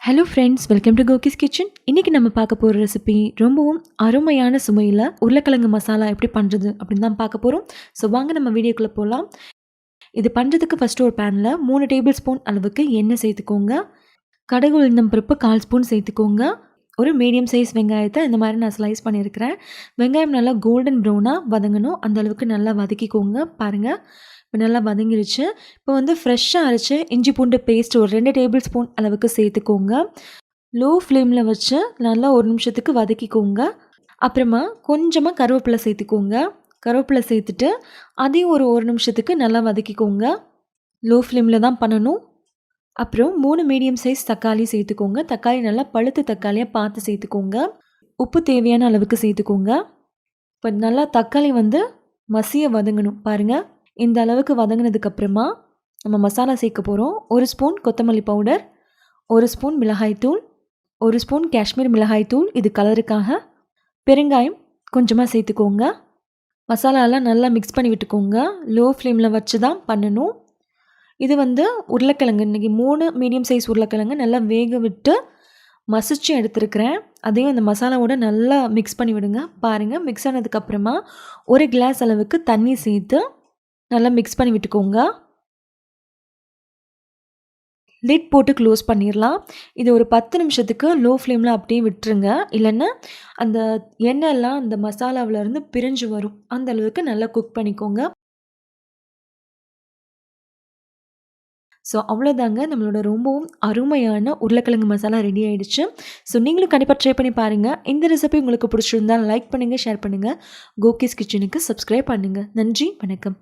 Hello friends welcome to Kokis kitchen இன்றைக்கி நம்ம பார்க்க போகிற ரெசிபி ரொம்பவும் அருமையான சுமையில் உருளைக்கிழங்கு மசாலா எப்படி பண்ணுறது அப்படின்னு தான் பார்க்க போகிறோம் ஸோ வாங்க நம்ம வீடியோக்குள்ளே போகலாம் இது பண்ணுறதுக்கு ஃபஸ்ட்டு ஒரு பேனில் மூணு டேபிள் ஸ்பூன் அளவுக்கு எண்ணெய் சேர்த்துக்கோங்க. கடகு உளுந்தம் பருப்பு கால் ஸ்பூன் சேர்த்துக்கோங்க. ஒரு மீடியம் சைஸ் வெங்காயத்தை இந்த மாதிரி நான் ஸ்லைஸ் பண்ணியிருக்கிறேன். வெங்காயம் நல்லா கோல்டன் ப்ரௌனாக வதங்கணும். அந்தளவுக்கு நல்லா வதக்கிக்கோங்க. பாருங்கள் இப்போ நல்லா வதங்கிருச்சு. இப்போ வந்து ஃப்ரெஷ்ஷாக அரைச்சி இஞ்சி பூண்டு பேஸ்ட் ஒரு ரெண்டு டேபிள் ஸ்பூன் அளவுக்கு சேர்த்துக்கோங்க. லோ ஃப்ளேமில் வச்சு நல்லா ஒரு நிமிஷத்துக்கு வதக்கிக்கோங்க. அப்புறமா கொஞ்சமாக கருவேப்பிலை சேர்த்துக்கோங்க. கருவேப்பிலை சேர்த்துட்டு அதையும் ஒரு ஒரு நிமிஷத்துக்கு நல்லா வதக்கிக்கோங்க. லோ ஃப்ளேமில் தான் பண்ணணும். அப்புறம் மூணு மீடியம் சைஸ் தக்காளி சேர்த்துக்கோங்க. தக்காளி நல்லா பழுத்து தக்காளியாக பார்த்து சேர்த்துக்கோங்க. உப்பு தேவையான அளவுக்கு சேர்த்துக்கோங்க. இப்போ நல்லா தக்காளி வந்து மசிய வதங்கணும். பாருங்கள் இந்த அளவுக்கு வதங்கினதுக்கப்புறமா நம்ம மசாலா சேர்க்க போகிறோம் ஒரு ஸ்பூன் கொத்தமல்லி பவுடர் ஒரு ஸ்பூன் மிளகாய்த்தூள் ஒரு ஸ்பூன் காஷ்மீர் மிளகாய்த்தூள் இது கலருக்காக பெருங்காயம் கொஞ்சமாக சேர்த்துக்கோங்க. மசாலாலாம் நல்லா மிக்ஸ் பண்ணி விட்டுக்கோங்க. லோ ஃப்ளேமில் வச்சு தான் பண்ணணும். இது வந்து உருளைக்கிழங்கு. இன்றைக்கி மூணு மீடியம் சைஸ் உருளைக்கிழங்கு நல்லா வேக விட்டு மசிச்சு எடுத்துருக்கிறேன். அதையும் அந்த மசாலாவோட நல்லா மிக்ஸ் பண்ணி விடுங்க. பாருங்கள் மிக்ஸ் ஆனதுக்கப்புறமா ஒரு கிளாஸ் அளவுக்கு தண்ணி சேர்த்து நல்லா மிக்ஸ் பண்ணி விட்டுக்கோங்க. லிட் போட்டு க்ளோஸ் பண்ணிடலாம் இது ஒரு பத்து நிமிஷத்துக்கு லோ ஃப்ளேமில் அப்படியே விட்டுருங்க. இல்லைன்னா அந்த எண்ணெய்லாம் அந்த மசாலாவிலேருந்து பிரிஞ்சு வரும். அந்த அளவுக்கு நல்லா குக் பண்ணிக்கோங்க. ஸோ அவ்வளோதாங்க நம்மளோட ரொம்பவும் அருமையான உருளைக்கிழங்கு மசாலா ரெடி ஆகிடுச்சு ஸோ நீங்களும் கண்டிப்பாக ட்ரை பண்ணி பாருங்கள் இந்த ரெசிபி உங்களுக்கு பிடிச்சிருந்தால் லைக் பண்ணுங்கள் ஷேர் பண்ணுங்கள் கோகிஸ் கிச்சனுக்கு சப்ஸ்கிரைப் பண்ணுங்கள் நன்றி வணக்கம்.